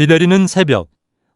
비 내리는 새벽,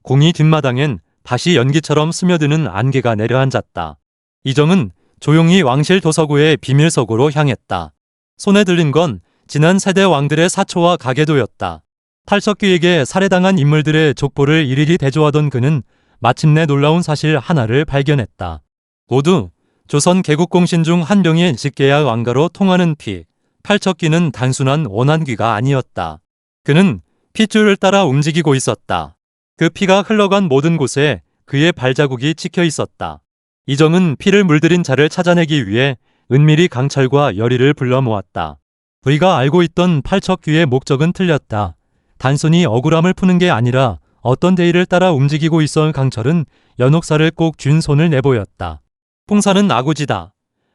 공이 뒷마당엔 다시 연기처럼 스며드는 안개가 내려앉았다. 이정은 조용히 왕실 도서구의 비밀석으로 향했다. 손에 들린 건 지난 세대 왕들의 사초와 가계도였다. 탈석귀에게 살해당한 인물들의 족보를 일일이 대조하던 그는 마침내 놀라운 사실 하나를 발견했다. 모두 조선 개국공신 중 한 명의 직계야 왕가로 통하는 피, 팔척귀는 단순한 원한귀가 아니었다. 그는 핏줄을 따라 움직이고 있었다. 그 피가 흘러간 모든 곳에 그의 발자국이 찍혀 있었다. 이정은 피를 물들인 자를 찾아내기 위해 은밀히 강철과 열의를 불러 모았다. 그이가 알고 있던 팔척귀의 목적은 틀렸다. 단순히 억울함을 푸는 게 아니라 어떤 대의를 따라 움직이고 있어 강철은 연옥사를 꼭 쥔 손을 내보였다. 풍사는 아구지다.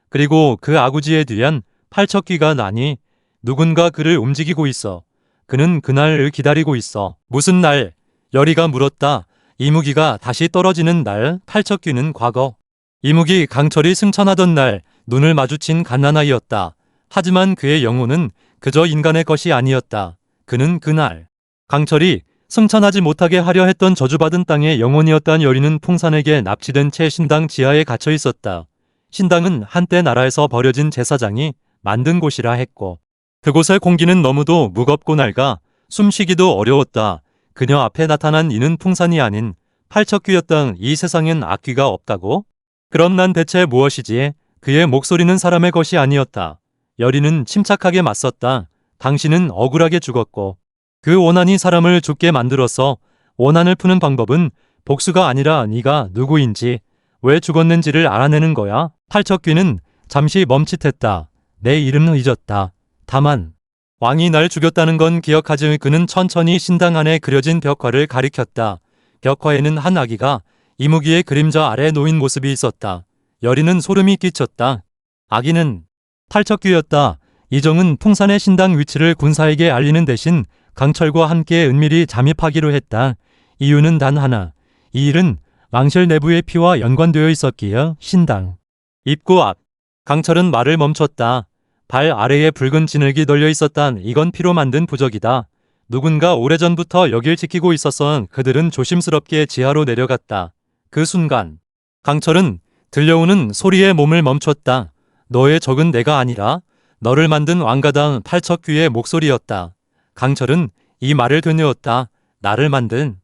그리고 그 아구지에 뒤엔 팔척귀가 나니 누군가 그를 움직이고 있어. 그는 그날을 기다리고 있어. 무슨 날? 열이가 물었다. 이무기가 다시 떨어지는 날, 팔척귀는 과거. 이무기 강철이 승천하던 날 눈을 마주친 갓난아이였다. 하지만 그의 영혼은 그저 인간의 것이 아니었다. 그는 그날 강철이 승천하지 못하게 하려 했던 저주받은 땅의 영혼이었던 여리는 풍산에게 납치된 채 신당 지하에 갇혀 있었다. 신당은 한때 나라에서 버려진 제사장이 만든 곳이라 했고 그곳의 공기는 너무도 무겁고 낡아 숨쉬기도 어려웠다. 그녀 앞에 나타난 이는 풍산이 아닌 팔척귀였던 이 세상엔 악귀가 없다고? 그럼 난 대체 무엇이지? 그의 목소리는 사람의 것이 아니었다. 여리는 침착하게 맞섰다. 당신은 억울하게 죽었고 그 원한이 사람을 죽게 만들어서 원한을 푸는 방법은 복수가 아니라 네가 누구인지 왜 죽었는지를 알아내는 거야. 팔척귀는 잠시 멈칫했다. 내 이름은 잊었다. 다만 왕이 날 죽였다는 건 기억하지 그는 천천히 신당 안에 그려진 벽화를 가리켰다. 벽화에는 한 아기가 이무기의 그림자 아래 놓인 모습이 있었다. 여리는 소름이 끼쳤다. 아기는 팔척귀였다. 이정은 풍산의 신당 위치를 군사에게 알리는 대신 강철과 함께 은밀히 잠입하기로 했다. 이유는 단 하나. 이 일은 왕실 내부의 피와 연관되어 있었기에 신당. 입구 앞. 강철은 말을 멈췄다. 발 아래에 붉은 진흙이 널려 있었단 이건 피로 만든 부적이다. 누군가 오래전부터 여길 지키고 있었던 그들은 조심스럽게 지하로 내려갔다. 그 순간 강철은 들려오는 소리에 몸을 멈췄다. 너의 적은 내가 아니라 너를 만든 왕가당 팔척귀의 목소리였다. 강철은 이 말을 되뇌었다. 나를 만든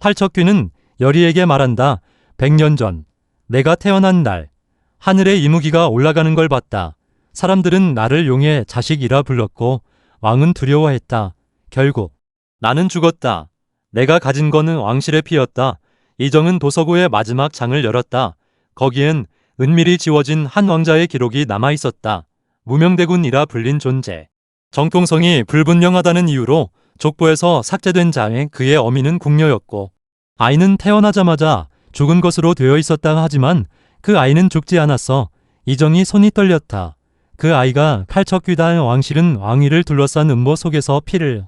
팔척귀는 여리에게 말한다. 백년 전 내가 태어난 날 하늘에 이무기가 올라가는 걸 봤다. 사람들은 나를 용의 자식이라 불렀고 왕은 두려워했다. 결국 나는 죽었다. 내가 가진 거는 왕실의 피였다. 이정은 도서고의 마지막 장을 열었다. 거기엔 은밀히 지워진 한 왕자의 기록이 남아 있었다. 무명대군이라 불린 존재. 정통성이 불분명하다는 이유로 족보에서 삭제된 자에 그의 어미는 궁녀였고 아이는 태어나자마자 죽은 것으로 되어 있었다 하지만 그 아이는 죽지 않았어. 이정이 손이 떨렸다. 그 아이가 팔척귀단 왕실은 왕위를 둘러싼 음모 속에서 피를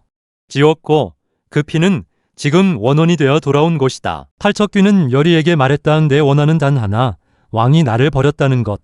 지웠고 그 피는 지금 원혼이 되어 돌아온 것이다. 팔척귀는 여리에게 말했다. 내 원하는 단 하나. 왕이 나를 버렸다는 것.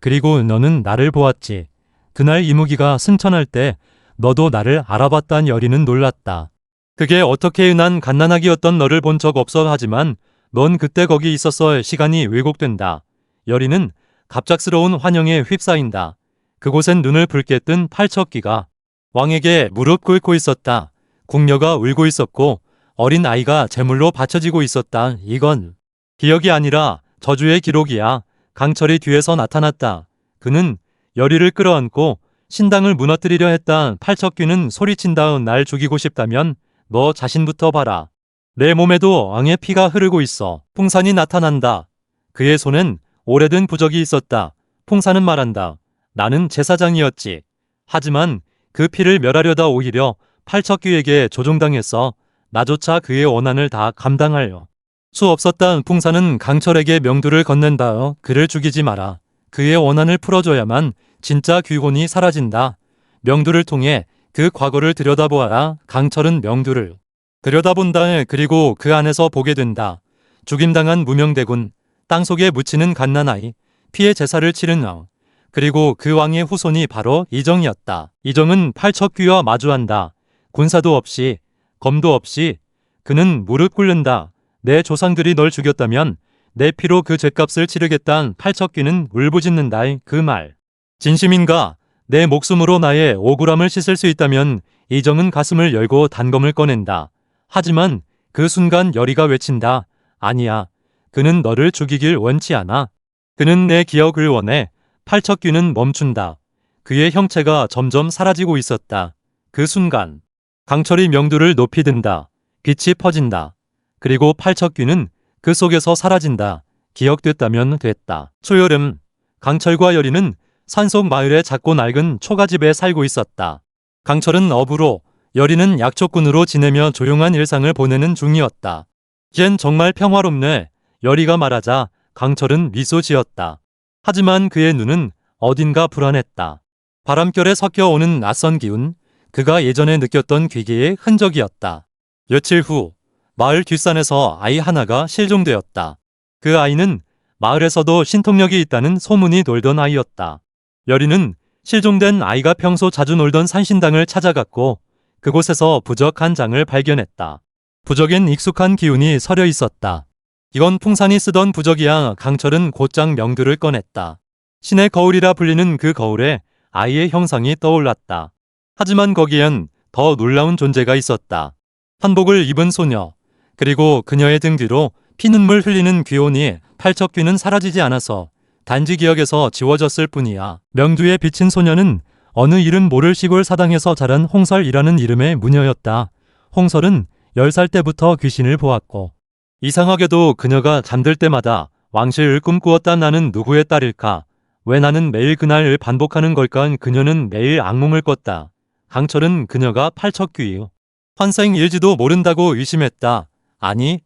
그리고 너는 나를 보았지. 그날 이무기가 승천할 때 너도 나를 알아봤단 여리는 놀랐다. 그게 어떻게 은한 갓난아기였던 너를 본 적 없어 하지만 넌 그때 거기 있었어 시간이 왜곡된다. 여리는 갑작스러운 환영에 휩싸인다. 그곳엔 눈을 붉게 뜬 팔척귀가 왕에게 무릎 꿇고 있었다. 궁녀가 울고 있었고 어린 아이가 제물로 바쳐지고 있었다. 이건 기억이 아니라 저주의 기록이야. 강철이 뒤에서 나타났다. 그는 여리를 끌어안고 신당을 무너뜨리려 했다. 팔척귀는 소리친 다음 날 죽이고 싶다면 너 자신부터 봐라. 내 몸에도 왕의 피가 흐르고 있어. 풍산이 나타난다. 그의 손엔 오래된 부적이 있었다. 풍산은 말한다. 나는 제사장이었지. 하지만 그 피를 멸하려다 오히려 팔척귀에게 조종당했어. 나조차 그의 원한을 다 감당하여. 수 없었다. 풍사는 강철에게 명두를 건넨다. 그를 죽이지 마라. 그의 원한을 풀어줘야만 진짜 귀곤이 사라진다. 명두를 통해 그 과거를 들여다보아라. 강철은 명두를 들여다본다. 그리고 그 안에서 보게 된다. 죽임당한 무명대군, 땅속에 묻히는 갓난아이, 피해 제사를 치른 왕, 그리고 그 왕의 후손이 바로 이정이었다. 이정은 팔척귀와 마주한다. 군사도 없이 검도 없이 그는 무릎 꿇는다. 내 조상들이 널 죽였다면 내 피로 그 죄값을 치르겠다는 팔척귀는 울부짖는다. 그 말. 진심인가? 내 목숨으로 나의 억울함을 씻을 수 있다면 이정은 가슴을 열고 단검을 꺼낸다. 하지만 그 순간 열이가 외친다. 아니야. 그는 너를 죽이길 원치 않아. 그는 내 기억을 원해. 팔척귀는 멈춘다. 그의 형체가 점점 사라지고 있었다. 그 순간 강철이 명두를 높이 든다. 빛이 퍼진다. 그리고 팔척귀는 그 속에서 사라진다. 기억됐다면 됐다. 초여름 강철과 여리는 산속 마을의 작고 낡은 초가집에 살고 있었다. 강철은 어부로 여리는 약초꾼으로 지내며 조용한 일상을 보내는 중이었다. 걘 정말 평화롭네. 여리가 말하자 강철은 미소 지었다. 하지만 그의 눈은 어딘가 불안했다. 바람결에 섞여오는 낯선 기운, 그가 예전에 느꼈던 귀기의 흔적이었다. 며칠 후 마을 뒷산에서 아이 하나가 실종되었다. 그 아이는 마을에서도 신통력이 있다는 소문이 돌던 아이였다. 여리는 실종된 아이가 평소 자주 놀던 산신당을 찾아갔고 그곳에서 부적 한 장을 발견했다. 부적엔 익숙한 기운이 서려 있었다. 이건 풍산이 쓰던 부적이야 강철은 곧장 명두를 꺼냈다. 신의 거울이라 불리는 그 거울에 아이의 형상이 떠올랐다. 하지만 거기엔 더 놀라운 존재가 있었다. 한복을 입은 소녀, 그리고 그녀의 등 뒤로 피눈물 흘리는 귀혼이 팔척 귀는 사라지지 않아서 단지 기억에서 지워졌을 뿐이야. 명두에 비친 소녀는 어느 이름 모를 시골 사당에서 자란 홍설이라는 이름의 무녀였다. 홍설은 10살 때부터 귀신을 보았고 이상하게도 그녀가 잠들 때마다 왕실을 꿈꾸었다 나는 누구의 딸일까? 왜 나는 매일 그날을 반복하는 걸까? 그녀는 매일 악몽을 꿨다. 강철은 그녀가 팔척귀요. 환생일지도 모른다고 의심했다. 아니,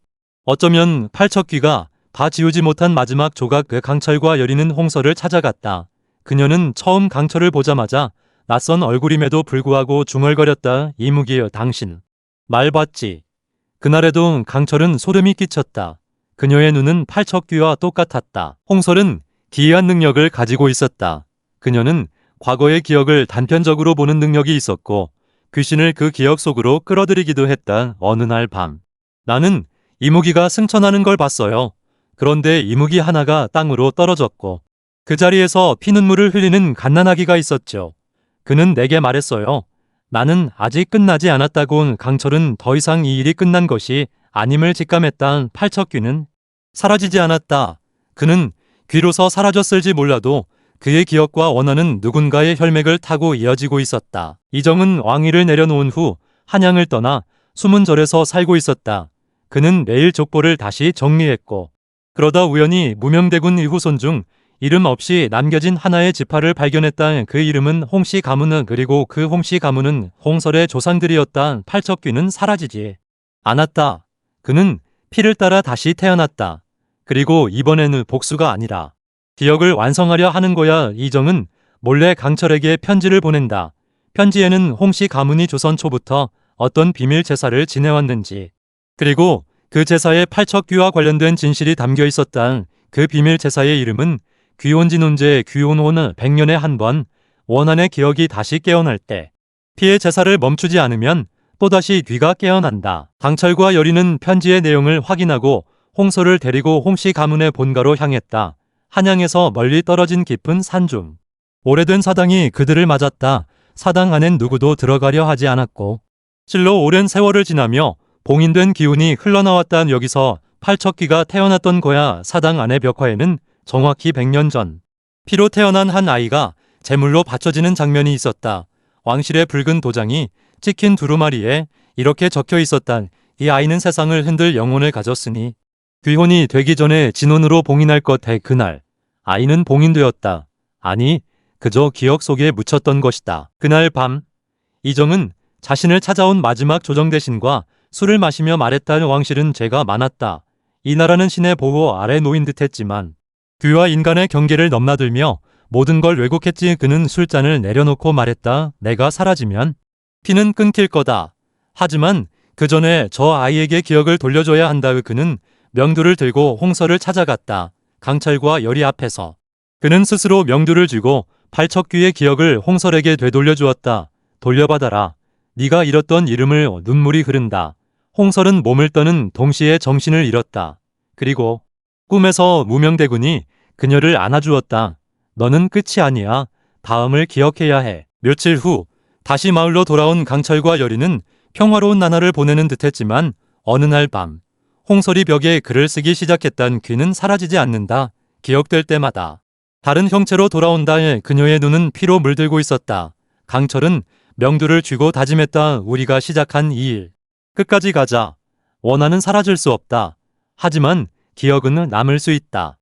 어쩌면 팔척귀가 다 지우지 못한 마지막 조각 그 강철과 여리는 홍설을 찾아갔다. 그녀는 처음 강철을 보자마자 낯선 얼굴임에도 불구하고 중얼거렸다. 이무기여 당신. 말 봤지. 그날에도 강철은 소름이 끼쳤다. 그녀의 눈은 팔척귀와 똑같았다. 홍설은 기이한 능력을 가지고 있었다. 그녀는 과거의 기억을 단편적으로 보는 능력이 있었고 귀신을 그 기억 속으로 끌어들이기도 했다. 어느 날 밤. 나는 이무기가 승천하는 걸 봤어요. 그런데 이무기 하나가 땅으로 떨어졌고 그 자리에서 피눈물을 흘리는 갓난아기가 있었죠. 그는 내게 말했어요. 나는 아직 끝나지 않았다고 강철은 더 이상 이 일이 끝난 것이 아님을 직감했다. 팔척귀는 사라지지 않았다. 그는 귀로서 사라졌을지 몰라도 그의 기억과 원하는 누군가의 혈맥을 타고 이어지고 있었다. 이정은 왕위를 내려놓은 후 한양을 떠나 숨은 절에서 살고 있었다. 그는 매일 족보를 다시 정리했고 그러다 우연히 무명대군 이후손 중 이름 없이 남겨진 하나의 지파를 발견했다. 그 이름은 홍씨 가문은 그리고 그 홍씨 가문은 홍설의 조상들이었다. 팔척귀는 사라지지 않았다. 그는 피를 따라 다시 태어났다. 그리고 이번에는 복수가 아니라 기억을 완성하려 하는 거야. 이정은 몰래 강철에게 편지를 보낸다. 편지에는 홍씨 가문이 조선 초부터 어떤 비밀 제사를 지내왔는지 그리고 그 제사에 팔척귀와 관련된 진실이 담겨 있었다. 그 비밀 제사의 이름은 귀혼진혼제 귀혼혼은 100년에 한 번 원한의 기억이 다시 깨어날 때 피해 제사를 멈추지 않으면 또다시 귀가 깨어난다. 강철과 여리는 편지의 내용을 확인하고 홍소를 데리고 홍씨 가문의 본가로 향했다. 한양에서 멀리 떨어진 깊은 산 중. 오래된 사당이 그들을 맞았다. 사당 안엔 누구도 들어가려 하지 않았고 실로 오랜 세월을 지나며 봉인된 기운이 흘러나왔다는 여기서 팔척귀가 태어났던 거야. 사당 안의 벽화에는 정확히 100년 전 피로 태어난 한 아이가 제물로 바쳐지는 장면이 있었다. 왕실의 붉은 도장이 찍힌 두루마리에 이렇게 적혀 있었다. 이 아이는 세상을 흔들 영혼을 가졌으니 귀혼이 되기 전에 진혼으로 봉인할 것해 그날 아이는 봉인되었다. 아니 그저 기억 속에 묻혔던 것이다. 그날 밤 이정은 자신을 찾아온 마지막 조정 대신과 술을 마시며 말했다는 왕실은 죄가 많았다. 이 나라는 신의 보호 아래 놓인 듯했지만 귀와 인간의 경계를 넘나들며 모든 걸 왜곡했지 그는 술잔을 내려놓고 말했다. 내가 사라지면 피는 끊길 거다. 하지만 그 전에 저 아이에게 기억을 돌려줘야 한다. 그는 명두를 들고 홍서를 찾아갔다. 강철과 열이 앞에서. 그는 스스로 명두를 쥐고 팔척귀의 기억을 홍설에게 되돌려 주었다. 돌려받아라. 네가 잃었던 이름을 눈물이 흐른다. 홍설은 몸을 떠는 동시에 정신을 잃었다. 그리고 꿈에서 무명대군이 그녀를 안아주었다. 너는 끝이 아니야. 다음을 기억해야 해. 며칠 후 다시 마을로 돌아온 강철과 여리는 평화로운 나날을 보내는 듯했지만 어느 날 밤 홍설이 벽에 글을 쓰기 시작했단 귀는 사라지지 않는다. 기억될 때마다 다른 형체로 돌아온다에 그녀의 눈은 피로 물들고 있었다. 강철은 명두를 쥐고 다짐했다. 우리가 시작한 이 일. 끝까지 가자. 원한은 사라질 수 없다. 하지만 기억은 남을 수 있다.